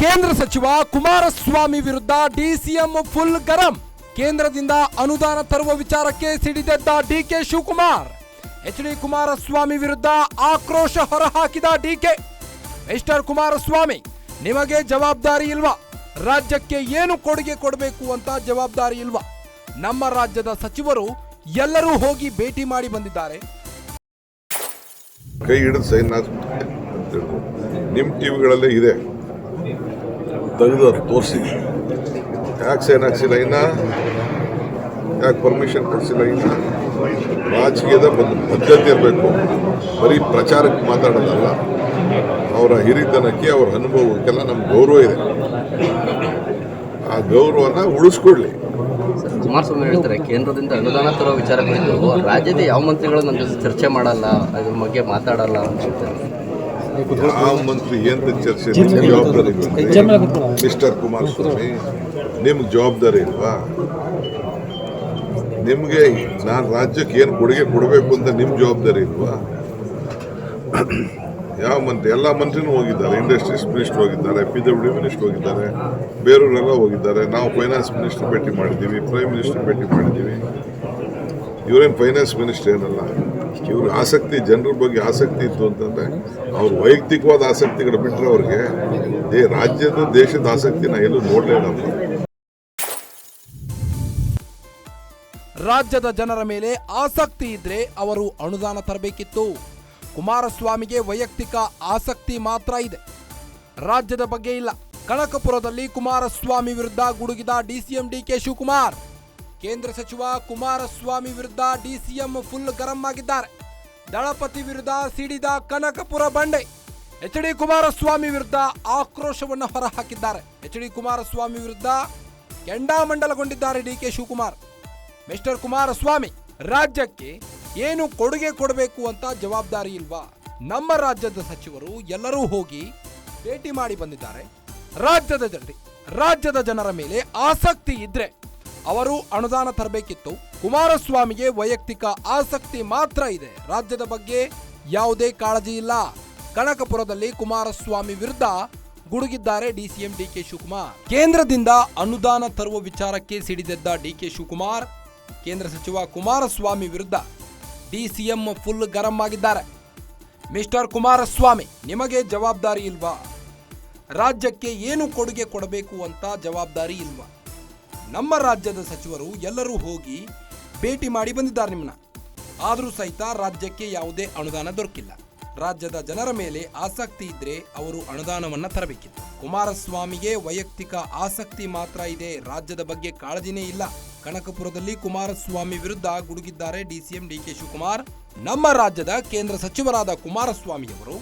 ಕೇಂದ್ರ ಸಚಿವ ಕುಮಾರಸ್ವಾಮಿ ವಿರುದ್ಧ ಡಿಸಿಎಂ ಫುಲ್ ಗರಂ. ಕೇಂದ್ರದಿಂದ ಅನುದಾನ ತರುವ ವಿಚಾರಕ್ಕೆ ಸಿಡಿದೆದ್ದ DK Shivakumar. H D Kumaraswamy ವಿರುದ್ಧ ಆಕ್ರೋಶ ಹೊರಹಾಕಿದ ಡಿಕೆ ಮಿಸ್ಟರ್ ಕುಮಾರಸ್ವಾಮಿ, ನಿಮಗೆ ಜವಾಬ್ದಾರಿ ಇಲ್ವಾ? ರಾಜ್ಯಕ್ಕೆ ಏನು ಕೊಡುಗೆ ಕೊಡಬೇಕು ಅಂತ ಜವಾಬ್ದಾರಿ ಇಲ್ವಾ? ನಮ್ಮ ರಾಜ್ಯದ ಸಚಿವರು ಎಲ್ಲರೂ ಹೋಗಿ ಭೇಟಿ ಮಾಡಿ ಬಂದಿದ್ದಾರೆ. ಕೈ ಹಿಡಿದು ಸೈನ್ ನಿಮ್ಮ ಟಿವಿಗಳಲ್ಲೇ ಇದೆ. ತೆಗೆದು ತೋರಿಸಿ. ಟ್ಯಾಕ್ಸ್ ಸೈನ್ ಹಾಕ್ಸಿಲ್ಲ ಇನ್ನ? ಯಾಕೆ ಪರ್ಮಿಷನ್ ಕೊಡಿಸಿಲ್ಲ ಇನ್ನ? ರಾಜಕೀಯದ ಪದ್ಧತಿ ಇರಬೇಕು. ಬರೀ ಪ್ರಚಾರಕ್ಕೆ ಮಾತಾಡೋದಲ್ಲ. ಅವರ ಹಿರಿತನಕ್ಕೆ, ಅವರ ಅನುಭವಕ್ಕೆಲ್ಲ ನಮ್ಮ ಗೌರವ ಇದೆ. ಆ ಗೌರವನ ಉಳಿಸ್ಕೊಡ್ಲಿ ಕುಮಾರಸ್ವಾಮಿ ಹೇಳ್ತಾರೆ, ಕೇಂದ್ರದಿಂದ ಅನುದಾನ ತರೋ ವಿಚಾರ ರಾಜ್ಯದ ಯಾವ ಮಂತ್ರಿಗಳು ನನ್ನ ಜೊತೆ ಚರ್ಚೆ ಮಾಡಲ್ಲ, ಅದ್ರ ಬಗ್ಗೆ ಮಾತಾಡಲ್ಲ ಅಂತ ಹೇಳ್ತಾರೆ. ಯಾವ ಮಂತ್ರಿ ಏನು ಚರ್ಚೆ ಜವಾಬ್ದಾರಿ? ಮಿಸ್ಟರ್ ಕುಮಾರಸ್ವಾಮಿ ನಿಮ್ಗೆ ಜವಾಬ್ದಾರಿ ಇಲ್ವಾ? ನಿಮಗೆ ನಾನು ರಾಜ್ಯಕ್ಕೆ ಏನು ಕೊಡುಗೆ ಕೊಡಬೇಕು ಅಂತ ನಿಮ್ಮ ಜವಾಬ್ದಾರಿ ಇಲ್ವಾ? ಯಾವ ಮಂತ್ರಿ ಎಲ್ಲ ಮಂತ್ರಿನೂ ಹೋಗಿದ್ದಾರೆ. ಇಂಡಸ್ಟ್ರೀಸ್ ಮಿನಿಸ್ಟರ್ ಹೋಗಿದ್ದಾರೆ ಪಿ ಡಬ್ಲ್ಯೂ ಮಿನಿಸ್ಟರ್ ಹೋಗಿದ್ದಾರೆ ಬೇರೆಯವರೆಲ್ಲ ಹೋಗಿದ್ದಾರೆ. ನಾವು ಫೈನಾನ್ಸ್ ಮಿನಿಸ್ಟರ್ ಭೇಟಿ ಮಾಡಿದ್ದೀವಿ ಪ್ರೈಮ್ ಮಿನಿಸ್ಟರ್ ಭೇಟಿ ಮಾಡಿದ್ದೀವಿ. ಇವರೇನು ಫೈನಾನ್ಸ್ ಮಿನಿಸ್ಟರ್ ಏನಲ್ಲ. ಇವ್ರ ಆಸಕ್ತಿ, ಜನರ ಬಗ್ಗೆ ಆಸಕ್ತಿ ಇತ್ತು ಅಂತಂದರೆ ಅವ್ರ ವೈಯಕ್ತಿಕವಾದ ಆಸಕ್ತಿಗಳು ಬಿಟ್ಟರೆ ಅವ್ರಿಗೆ ದೇ ರಾಜ್ಯದ ದೇಶದ ಆಸಕ್ತಿನ ಎಲ್ಲೂ ನೋಡಲೇ ಇಲ್ಲ ರಾಜ್ಯದ ಜನರ ಮೇಲೆ ಆಸಕ್ತಿ ಇದ್ರೆ ಅವರು ಅನುದಾನ ತರಬೇಕಿತ್ತು. ಕುಮಾರಸ್ವಾಮಿಗೆ ವೈಯಕ್ತಿಕ ಆಸಕ್ತಿ ಮಾತ್ರ ಇದೆ. ರಾಜ್ಯದ ಬಗ್ಗೆ ಇಲ್ಲ. ಕನಕಪುರದಲ್ಲಿ ಕುಮಾರಸ್ವಾಮಿ ವಿರುದ್ಧ ಗುಡುಗಿದ ಡಿಸಿಎಂ ಡಿಕೆ ಶಿವಕುಮಾರ್. ಕೇಂದ್ರ ಸಚಿವ ಕುಮಾರಸ್ವಾಮಿ ವಿರುದ್ಧ ಡಿಸಿಎಂ ಫುಲ್ ಗರಂ ಆಗಿದ್ದಾರೆ. ದಳಪತಿ ವಿರುದ್ಧ ಸಿಡಿದ ಕನಕಪುರ ಬಂಡೆ. ಎಚ್ ಡಿ ಕುಮಾರಸ್ವಾಮಿ ವಿರುದ್ಧ ಆಕ್ರೋಶವನ್ನು ಹೊರಹಾಕಿದ್ದಾರೆ. ಎಚ್ ಡಿ ಕುಮಾರಸ್ವಾಮಿ ವಿರುದ್ಧ ಕೆಂಡಾಮಂಡಲಗೊಂಡಿದ್ದಾರೆ ಡಿಕೆ ಶಿವಕುಮಾರ್. ಮಿಸ್ಟರ್ ಕುಮಾರಸ್ವಾಮಿ, ರಾಜ್ಯಕ್ಕೆ ಏನು ಕೊಡುಗೆ ಕೊಡಬೇಕು ಅಂತ ಜವಾಬ್ದಾರಿ ಇಲ್ವಾ? ನಮ್ಮ ರಾಜ್ಯದ ಸಚಿವರು ಎಲ್ಲರೂ ಹೋಗಿ ಭೇಟಿ ಮಾಡಿ ಬಂದಿದ್ದಾರೆ. ರಾಜ್ಯದ ಜನರಿ ರಾಜ್ಯದ ಜನರ ಮೇಲೆ ಆಸಕ್ತಿ ಇದ್ರೆ ಅವರು ಅನುದಾನ ತರಬೇಕಿತ್ತು. ಕುಮಾರಸ್ವಾಮಿಗೆ ವೈಯಕ್ತಿಕ ಆಸಕ್ತಿ ಮಾತ್ರ ಇದೆ. ರಾಜ್ಯದ ಬಗ್ಗೆ ಯಾವುದೇ ಕಾಳಜಿ ಇಲ್ಲ. ಕನಕಪುರದಲ್ಲಿ ಕುಮಾರಸ್ವಾಮಿ ವಿರುದ್ಧ ಗುಡುಗಿದ್ದಾರೆ ಡಿಸಿಎಂ ಡಿಕೆ ಶಿವಕುಮಾರ್. ಕೇಂದ್ರದಿಂದ ಅನುದಾನ ತರುವ ವಿಚಾರಕ್ಕೆ ಸಿಡಿದೆದ್ದ ಡಿಕೆ ಶಿವಕುಮಾರ್, ಕೇಂದ್ರ ಸಚಿವ ಕುಮಾರಸ್ವಾಮಿ ವಿರುದ್ಧ ಡಿಸಿಎಂ ಫುಲ್ ಗರಂ ಆಗಿದ್ದಾರೆ. ಮಿಸ್ಟರ್ ಕುಮಾರಸ್ವಾಮಿ, ನಿಮಗೆ ಜವಾಬ್ದಾರಿ ಇಲ್ವಾ? ರಾಜ್ಯಕ್ಕೆ ಏನು ಕೊಡುಗೆ ಕೊಡಬೇಕು ಅಂತ ಜವಾಬ್ದಾರಿ ಇಲ್ವಾ? ನಮ್ಮ ರಾಜ್ಯದ ಸಚಿವರು ಎಲ್ಲರೂ ಹೋಗಿ ಭೇಟಿ ಮಾಡಿ ಬಂದಿದ್ದಾರೆ ನಿಮ್ಮನ್ನ. ಆದರೂ ಸಹಿತ ರಾಜ್ಯಕ್ಕೆ ಯಾವುದೇ ಅನುದಾನ ದೊರಕಿಲ್ಲ. ರಾಜ್ಯದ ಜನರ ಮೇಲೆ ಆಸಕ್ತಿ ಇದ್ರೆ ಅವರು ಅನುದಾನವನ್ನ ತರಬೇಕಿತ್ತು. ಕುಮಾರಸ್ವಾಮಿಗೆ ವೈಯಕ್ತಿಕ ಆಸಕ್ತಿ ಮಾತ್ರ ಇದೆ. ರಾಜ್ಯದ ಬಗ್ಗೆ ಕಾಳಜಿನೇ ಇಲ್ಲ. ಕನಕಪುರದಲ್ಲಿ ಕುಮಾರಸ್ವಾಮಿ ವಿರುದ್ಧ ಗುಡುಗಿದ್ದಾರೆ ಡಿಸಿಎಂ ಡಿಕೆ ಶಿವಕುಮಾರ್. ನಮ್ಮ ರಾಜ್ಯದ ಕೇಂದ್ರ ಸಚಿವರಾದ ಕುಮಾರಸ್ವಾಮಿಯವರು